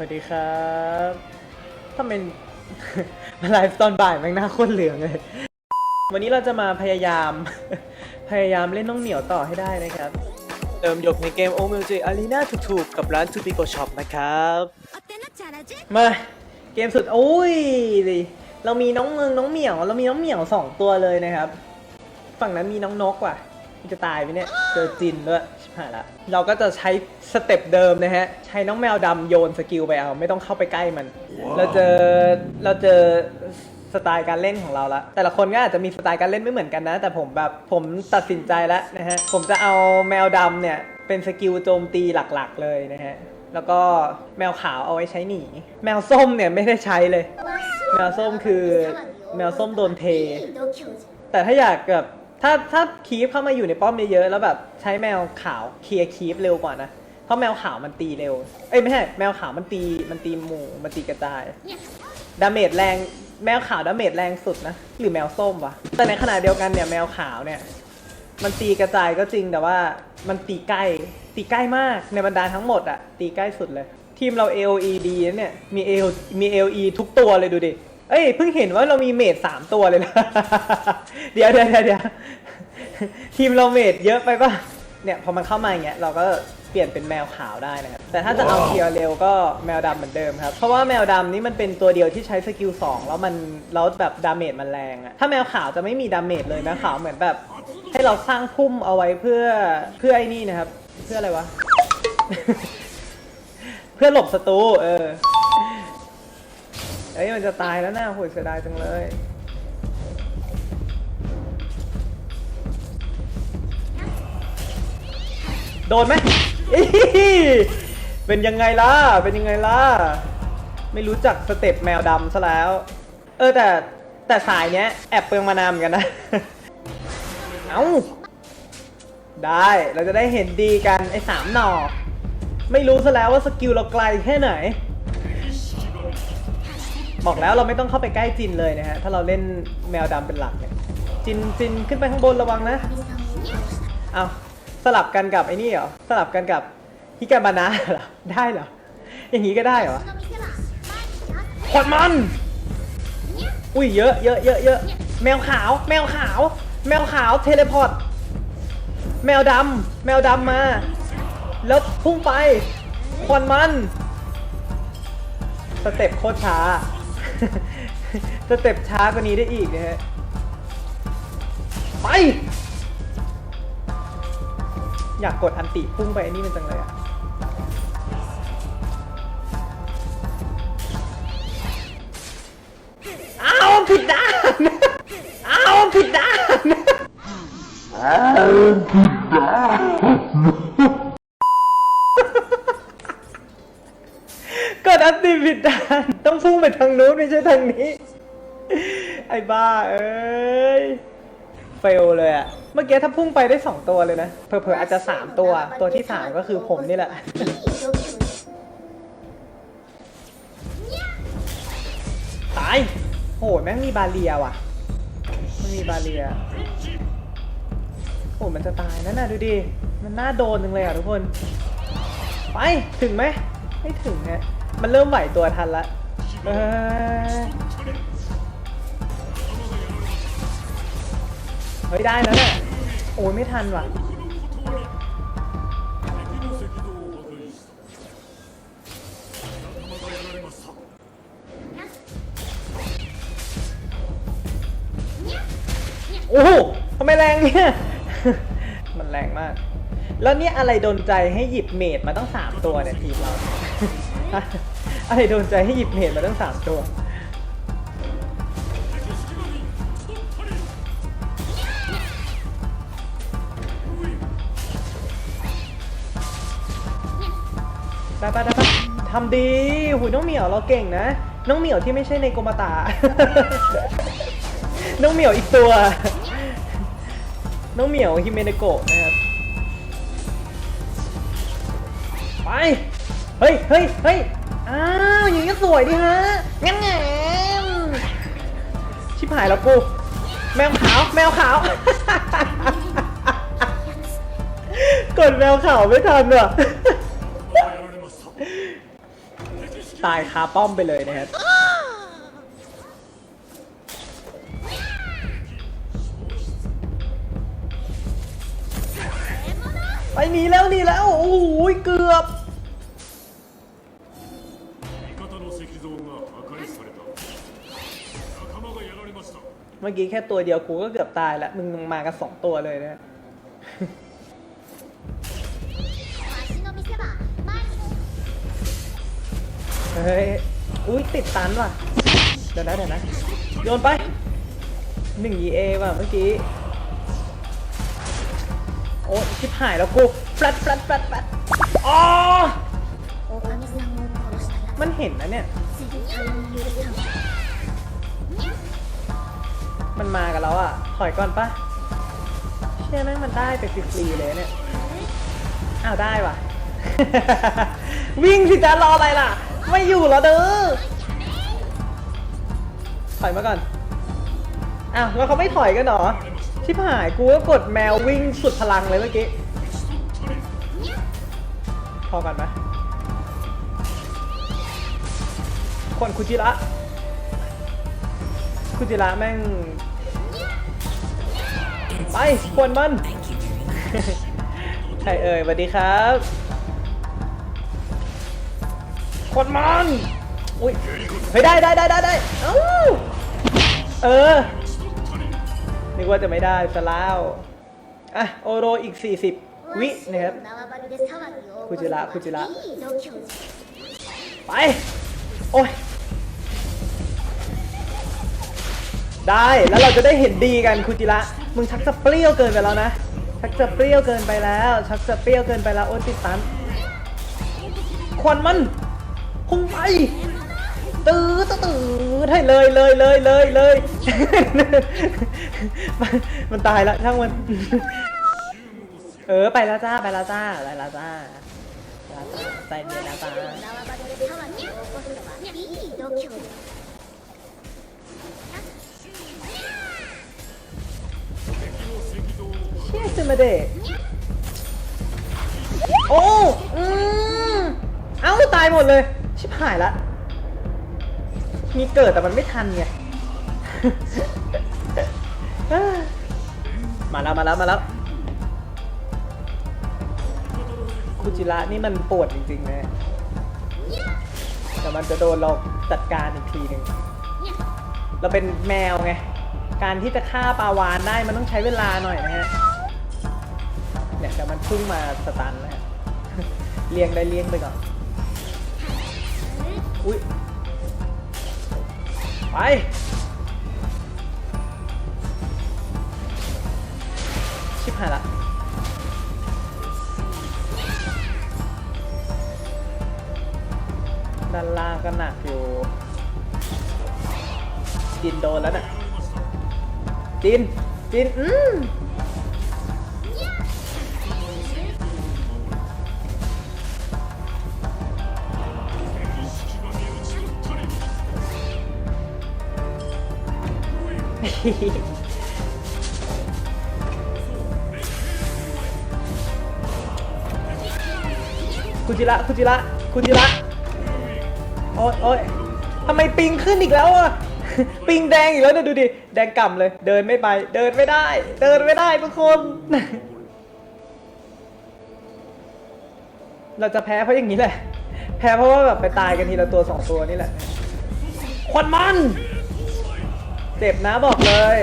วัสดีครับถ้าเป็นไลฟ์ตอนบ่ายแม่งหน้าโคตรเหลืองเลย วันนี้เราจะมาพยายาม พยายามเล่นน้องเหนียวต่อให้ได้นะครับ เติมหยกในเกมโอเมลจีอารีนาถูกๆ กับร้านทูปิโกช็อปนะครับ มาเกมสุด โอ้ยดิเรามีน้องเมืองน้องเหมียว เรามีน้องเหมียวสองตัวเลยนะครับ ฝั่งนั้นมีน้องนกว่ะจะตายไปเนี่ย เจอจินด้วย หายละเราก็จะใช้สเต็ปเดิมนะฮะ ใช้น้องแมวดำโยนสกิลไปเอา ไม่ต้องเข้าไปใกล้มัน เราเจอเราเจอสไตล์การเล่นของเราละแต่ละคนก็อาจจะมีสไตล์การเล่นไม่เหมือนกันนะ แต่ผมแบบผมตัดสินใจแล้วนะฮะ ผมจะเอาแมวดำเนี่ย เป็นสกิลโจมตีหลักๆ เลยนะฮะ แล้วก็แมวขาวเอาไว้ใช้หนี แมวส้มเนี่ยไม่ได้ใช้เลย แมวส้มคือแมวส้มโดนเท แต่ถ้าอยากแบบ ถ้าถ้าคีฟเข้ามาอยู่ในป้อมเยอะๆแล้วแบบใช้แมวขาวเคลียร์คีฟเร็วกว่านะ เพราะแมวขาวมันตีเร็ว เอ้ยไม่ใช่แมวขาวมันตีมันตีหมู่มันตีกระจายดาเมจแรงแมวขาวดาเมจแรงสุดนะ หรือแมวส้มวะแต่ในขณะเดียวกันเนี่ยแมวขาวเนี่ย มันตีกระจายก็จริงแต่ว่ามันตีใกล้ตีใกล้มากในบรรดาทั้งหมดอะตีใกล้สุดเลย ทีมเรา AOE ดีนะเนี่ยมี AO มี AOE ทุกตัวเลยดูดิ เอ้ยเพิ่งเห็นว่าเรามีเมดสามตัวเลยนะเดี๋ยวเดี๋ยวเดี๋ยวเดี๋ยวทีมเราเมดเยอะไปป่ะ เนี่ยพอมันเข้ามาอย่างเงี้ยเราก็เปลี่ยนเป็นแมวขาวได้นะครับ แต่ถ้าจะเอาเคลียร์เร็วก็แมวดำเหมือนเดิมครับ เพราะว่าแมวดำนี่มันเป็นตัวเดียวที่ใช้สกิล2แล้วมันแล้วแบบดาเมจมันแรงอะถ้าแมวขาวจะไม่มีดาเมจเลยแมวขาวเหมือนแบบ ให้เราสร้างพุ่มเอาไว้เพื่อเพื่อไอ้นี่นะครับ เพื่ออะไรวะ เพื่อหลบศัตรูเออเอ้ยมันจะตายแล้วนะโหยเสียดายจังเลย โดนไหมอี๋เป็นยังไงล่ะ เป็นยังไงล่ะ ไม่รู้จักสเต็ปแมวดำซะแล้ว เออแต่แต่สายเนี้ยแอบเปลืองมานามกันนะ เอ้า ได้เราจะได้เห็นดีกันไอ้สามหน่อ ไม่รู้ซะแล้วว่าสกิลเราไกลแค่ไหน บอกแล้วเราไม่ต้องเข้าไปใกล้จินเลยนะฮะ ถ้าเราเล่นแมวดำเป็นหลักเนี่ยจินจินขึ้นไปข้างบนระวังนะเอาสลับกันกับไอ้นี่เหรอ สลับกันกับฮิกาบานะเหรอ ได้เหรอ อย่างนี้ก็ได้เหรอขวดมัน อุ้ยเยอะเยอะเยอะเยอะแมวขาว แมวขาว แมวขาวเทเลพอร์ต แมวดำแมวดำมา แล้วพุ่งไปควันมัน สเต็ปโคตรช้า สเต็ปช้ากว่านี้ได้อีกนะฮะ ไป อยากกดอันติพุ่งไปอันนี้มันจังเลยอะอ้าวผิดด้านอ้าวผิดด้านกดอันติผิดด้าน พุ่งไปทางนู้นไม่ใช่ทางนี้ ไอ้บ้าเอ้ยเฟลเลยอะเมื่อกี้ถ้าพุ่งไปได้2ตัวเลยนะเผลอๆอาจจะ3ตัว ตัวที่3ก็คือผมนี่แหละ ตาย โหแม่งมีบาเรียว่ะ มันมีบาเรียโหมันจะตายนั่นน่ะดูดิ มันน่าโดนจังเลยอะทุกคน ไป ถึงไหม ไม่ถึงฮะมันเริ่มไหวตัวทันละ เออเฮ้ยได้แล้วเนี่ยโอ้ยไม่ทันว่ะ โอ้โหทำไมแรงเนี่ย มันแรงมาก แล้วเนี่ยอะไรโดนใจให้หยิบเมดมาตั้งสามตัวเนี่ยทีมเรา อะไรโดนใจให้หยิบเมดมาตั้งสามตัว ได้ปะได้ปะทำดีหุยน้องเหมียวเราเก่งนะ น้องเหมียวที่ไม่ใช่ในโกมาตา น้องเหมียวอีกตัว น้องเหมียวฮิเมเนโกะนะครับ ไป เฮ้ยเฮ้ยเฮ้ย อ้าวอย่างนี้สวยดีฮะงั้นแงชิบหายแล้วกูแมวขาวแมวขาว กดแมวขาวไม่ทันว่ะตายคาป้อมไปเลยนะครับไปหนีแล้วหนีแล้ว โอ้โหเกือบ 像が破壊された仲間がやられました เมื่อกี้แค่ตัวเดียวกูก็เกือบตายแล้ว มึงมากันสองตัวเลยนะ わしの見せ場前に เฮ้ย อุ้ยติดตันว่ะ เดี๋ยวนะเดี๋ยวนะ โยนไปหนึ่ง EA ว่ะเมื่อกี้ โอ้ชิบหายแล้วกูแฟลตแฟลตแฟลตแฟลตอ๋อ おかみさんを殺したや มันเห็นนะเนี่ย つ絶対に許さん มันมากันแล้วอะ ถอยก่อนปะเชื่อไหมมันได้ไปฟรีๆเลยเนี่ยอ้าวได้ว่ะ วิ่งสิจ้ารออะไรล่ะ ไม่อยู่แล้วเด้อ ถอยมาก่อน อ้าวแล้วเขาไม่ถอยกันหรอ ชิบหายกูก็กดแมววิ่งสุดพลังเลยเมื่อกี้ พอกันไหม คนคุจิระคุจิระแม่ง ไปควนมันใครเอ่ยสวัสดีครับควนมันอุ้ยเฮ้ยได้ได้ได้ได้ได้เออนึกว่าจะไม่ได้ซะแล้วอะโอโรอีก 40 วินะครับคุจิระคุจิระไป โอ้ย ได้แล้วเราจะได้เห็นดีกันคุจิระมึงชักจะเปรี้ยวเกินไปแล้วนะ ชักจะเปรี้ยวเกินไปแล้ว ชักจะเปรี้ยวเกินไปแล้วโอ้ติดตันควันมันพุ่งไปตื้อตื้อให้เลยเลยเลยเลยเลยมันตายแล้วช่างมันเออไปแล้วจ้าไปแล้วจ้าไปแล้วจ้าใจเย็นนะจ้า ขึ้นโอ้อืมเอ้าตายหมดเลย ชิบหายละ มีเกิดแต่มันไม่ทันไง มาแล้วมาแล้วมาแล้วคุจิระนี่มันปวดจริงๆนะแต่มันจะโดนเราจัดการอีกทีหนึ่ง เราเป็นแมวไง การที่จะฆ่าปลาวานได้มันต้องใช้เวลาหน่อยนะฮะ พุ่งมาสตันนะฮะเลี้ยงได้เลี้ยงไปก่อน อุ้ย ไป ชิบหายละด้านล่างก็หนักอยู่จินโดนแล้วน่ะจินจิน อืม คุจิระคุจิระคุจิระโอ๊ยโอ๊ยทำไมปิงขึ้นอีกแล้วอะ ปิงแดงอีกแล้วเนี่ยดูดิ แดงก่ำเลย เดินไม่ไป เดินไม่ได้ เดินไม่ได้ทุกคน เราจะแพ้เพราะอย่างนี้แหละ แพ้เพราะว่าแบบไปตายกันทีละตัวสองตัวนี่แหละ ควันมัน เจ็บนะบอกเลย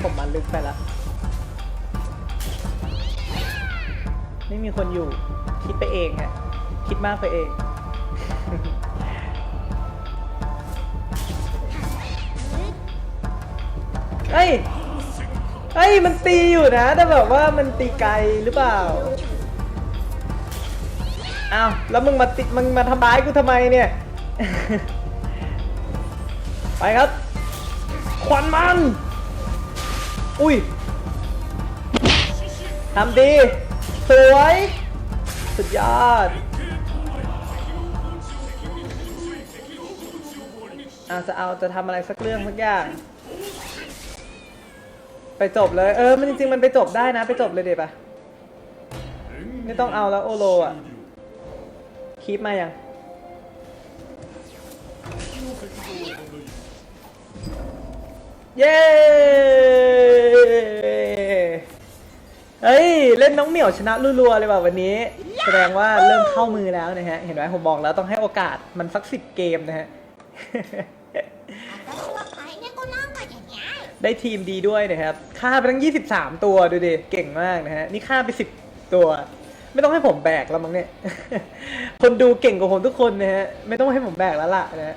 ผมมันลึกไปแล้วไม่มีคนอยู่ คิดไปเองฮะคิดมากไปเอง เฮ้ย เฮ้ยมันตีอยู่นะ แต่แบบว่ามันตีไกลหรือเปล่าอ้าวแล้วมึงมาติมึงมาทำร้ายกูทำไมเนี่ย ไปครับควันมัน อุ้ยทำดี สวย สุดยอดอาจะเอาจะทำอะไรสักเรื่องสักอย่าง ไปจบเลย เออ มันจริงๆ มันไปจบได้นะ ไปจบเลยเดี๋ยวปะไม่ต้องเอาแล้วโอโลอะ คีปมายัง เย้ เฮ้ย เล่นน้องเหมียวชนะรัวๆเลยว่ะวันนี้ แสดงว่าเริ่มเข้ามือแล้วนะฮะ เห็นไหมผมบอกแล้วต้องให้โอกาสมันสักสิบเกมนะฮะ ได้ทีมดีด้วยนะครับฆ่าไปทั้ง 23 ตัวดูดิเก่งมากนะฮะนี่ฆ่าไป 10 ตัว ไม่ต้องให้ผมแบกแล้วมั้งเนี่ย คนดูเก่งกว่าผมทุกคนนะฮะไม่ต้องให้ผมแบกแล้วล่ะนะฮะ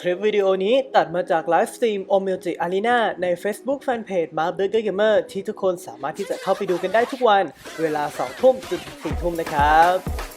คลิปวิดีโอนี้ตัดมาจากไลฟ์สตรีม o m u s i c Arena ใน Facebook Fanpage m a r b u r g e r Gamer ที่ทุกคนสามารถที่จะเข้าไปดูกันได้ทุกวัน เวลา 2 ทุ่มจนถึง4ทุ่มนะครับ